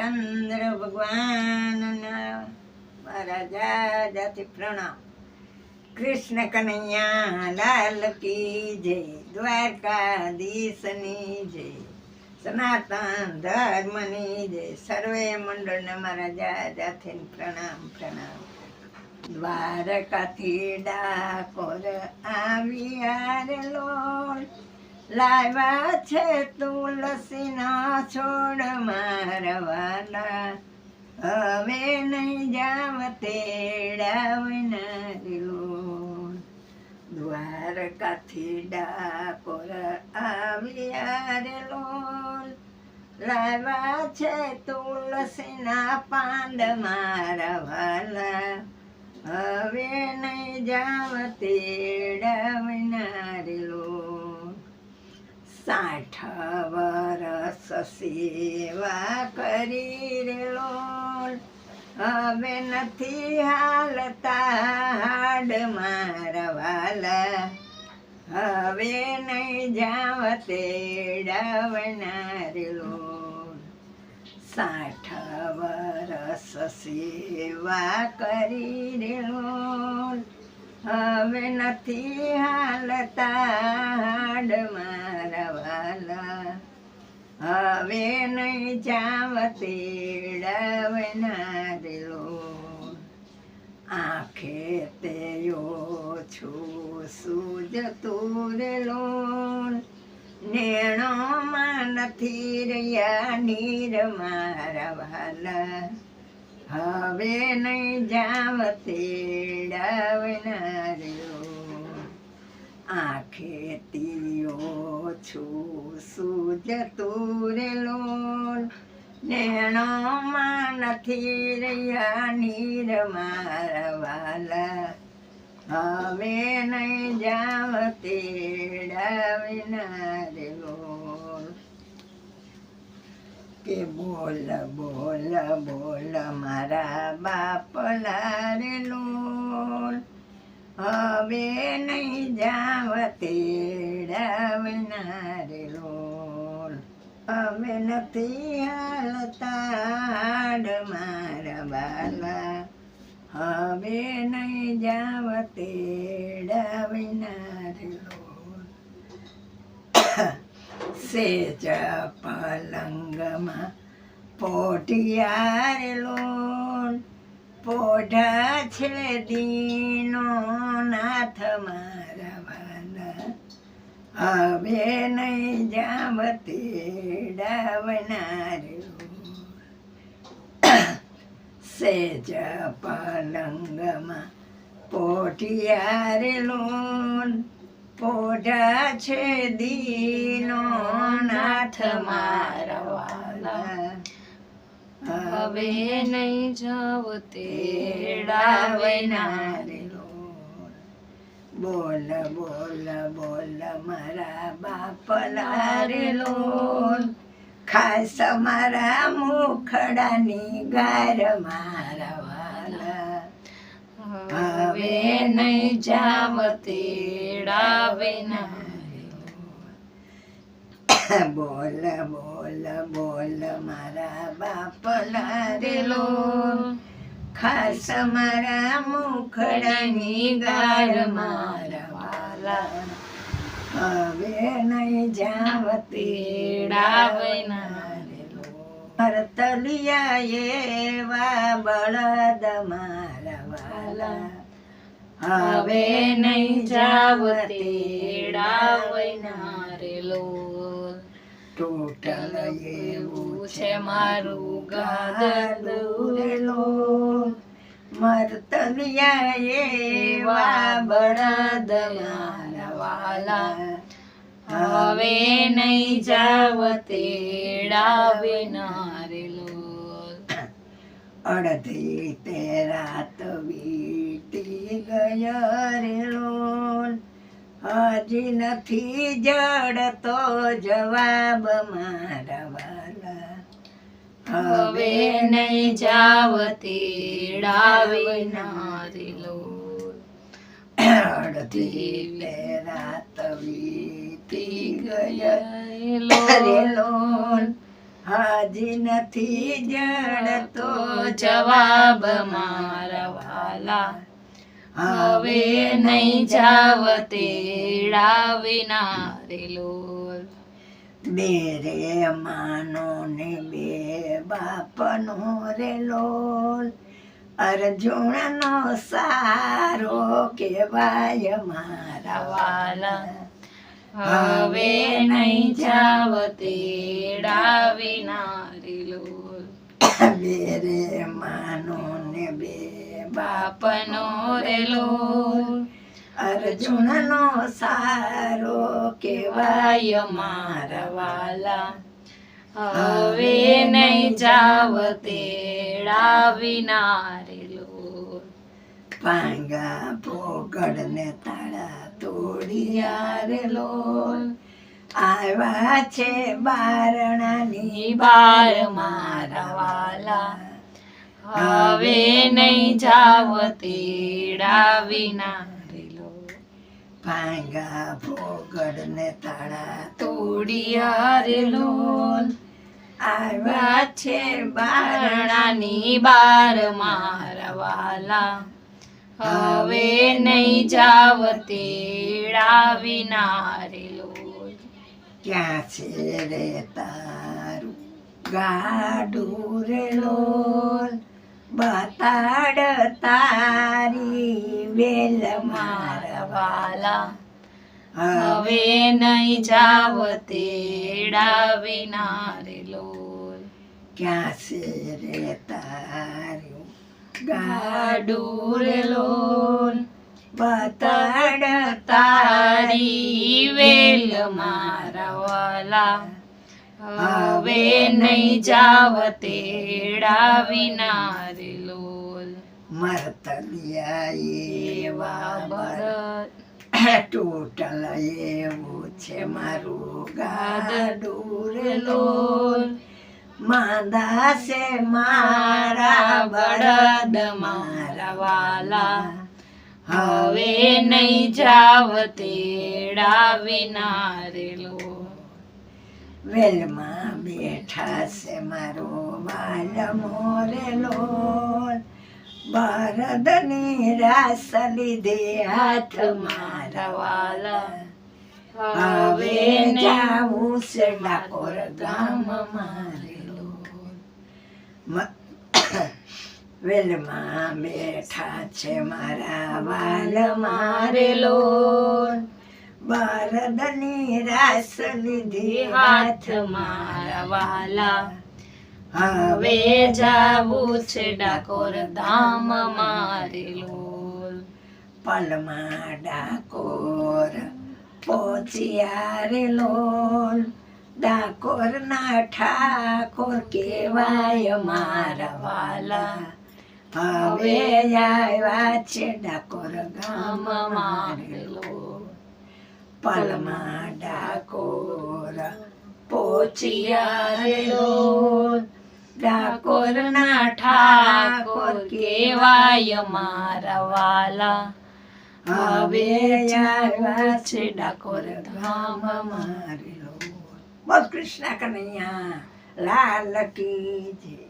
રામચંદ્ર ભગવાનના મારા જાજાથી પ્રણામ. કૃષ્ણ કનૈયા, લાલ કી જય, દ્વારકાધીશની જય. સનાતન ધર્મની જય. સર્વે મંડળને મારા જાજાથી પ્રણામ પ્રણામ. દ્વારકાથી ડાકોર આવ્યા લોલ લાવ્યા છે તુલસીના છોડ મારવાલા હવે નહીં જાવ તેડાવનારી દ્વારકાથી ડાકોર આવ્યા રે લોલ. લાવ્યા છે તુલસીના પાંદ મારવાલા હવે નહીં જાવ તેડાવનારી લોલ સાઠ વરસ સેવા કરી રે લોલ હવે નથી હાલતા હાડ મારવાલા હવે નહીં જાવ તેડાવનારી લોલ સાઠ વરસ સેવા કરી રે લોલ હવે નથી હાલતા હાડ મારા વાલા હવે નહીં જાવતી તેડાવનાર લો આંખે તે છું સૂજતું રે લોલ નેણોમાં નથી રહ્યા નીર મારા વાલા. હવે નહીં જાવતી તેડાવનાર્યો આંખે તીયો છું સૂજતું રે લોલ. નેણોમાં નથી રહ્યા નીર મારા હવે નહીં જાવ તેડાવનાર લોલ કે બોલ બોલ બોલ, મારા બાપ લારેલો હવે નહીં જાવ તેડાવનાર લોલ હવે નથી હાલતા મારા બાલા હવે નહીં જાવ તેડાવનાર લોલ સેજ પલંગમાં પોટિયાર પોઢા છે દીનો નાથ મારા વાલા હવે નહીં જાવ તેડાવનાર સેજ પલંગમાં પોટિયાર પોઢા છે દીનો નાથ મારા હવે નહીં જાવ તેડાવનાર બોલ બોલ બોલ મારા બાપલા રે લોલ ખાસ મારા મુખડાની ગાર મારા વાલા. હવે નહીં જાવ તેડાવનાર બોલ બોલ બોલ, મારા બાપલા રે ખાસ મારા મુખડાની ગાર મારા વાલા હવે નહીં જાવ તેડાવનાર તલિયા એવા બળદ મારા વાલા હવે નહીં જાવ તેડાવનાર ટોટલ એવું છે મારું ગાદલું. ગાદલું મરતલિયા એવા બળદ મારા વાલા હવે નહીં જાવ તેડાવનાર નારેલો અડધી તે રાત વીતી ગયા રે લોલ હજી નથી જડતો જવાબ મારા વાલા. હવે નહીં જાવ નારી લો અડધી રાત વીતી લોલ હાજી નથી જડતો જવાબ મારા વાલા. હવે નહીં જાવ તેડા વિના રે લોલ. બે રે માનો ને બે બાપનો રે લોલ. અર્જુનનો સારો કેવાય મારા વાલા. હવે નહીં જાવ તેડા વિના રે લોલ. બે રે માનો ને બે બાપનો રેલો. અર્જુનનો સારો કેવાય મારા વાલા. હવે નહીં જાવ તેડા વિના રે પાંગા પોગડ ને તાળા તોડી રે લોલ આવ્યા છે બારણાની બાર મારા વાલા. હવે નહીં જાવ તેડા વિના. ભાંગા ભોગડ ને તાળા તોડી લોલ આવ્યા છે બારણાની બાર મારા વાલા હવે નહીં જાવ તેડા વિના રે લોલ ક્યાં છે રે તારું ગાડું રે લોલ બતાડ તારી વેલ મારા વાલા હવે હવે નહીં જાવ તેડા વિના રે લોલ ક્યાં છે રે તારું ગાડું રે લોલ બતાડ તારી વેલ મારા વાલા હવે નહીં જાવ તેડા વિના રે લોલ. મરતલિયા એવા ભરત ટોટલ એવું છે મારું ગાડુર લોલ. લોલ. માંદા છે મારા બળદ મારા વાલા હવે નહીં જાવ તેડા વિના રે લોલ. વેલમાં બેઠા છે મારો બાલ મોરેલો. ભારતની રાસ લીધે હાથ મારા વાલા. હવે જાવું છે ડાકોર ગામ મારેલો. વેલમાં બેઠા છે મારા વાલ મારેલો. બરદની રાસ નિધિ હાથ મારા વાલા હવે જાવું છે ડાકોર ધામ મારે લોલ પલમાં ડાકોર પહોંચ્યા રે લોલ ડાકોર ના ઠાકોર કેવાય મારા વાલા હવે આવ્યા છે ડાકોર ગામ મારે લોલ પલમાં ડાકોર પહોંચ્યા રે લોલ ડાકોર ઠાકોર કેવાય મારા વાલા. હવે આવ્યા છે ડાકોર ધામ મારેલો બસ કૃષ્ણ કનૈયા, લાલ કી જય.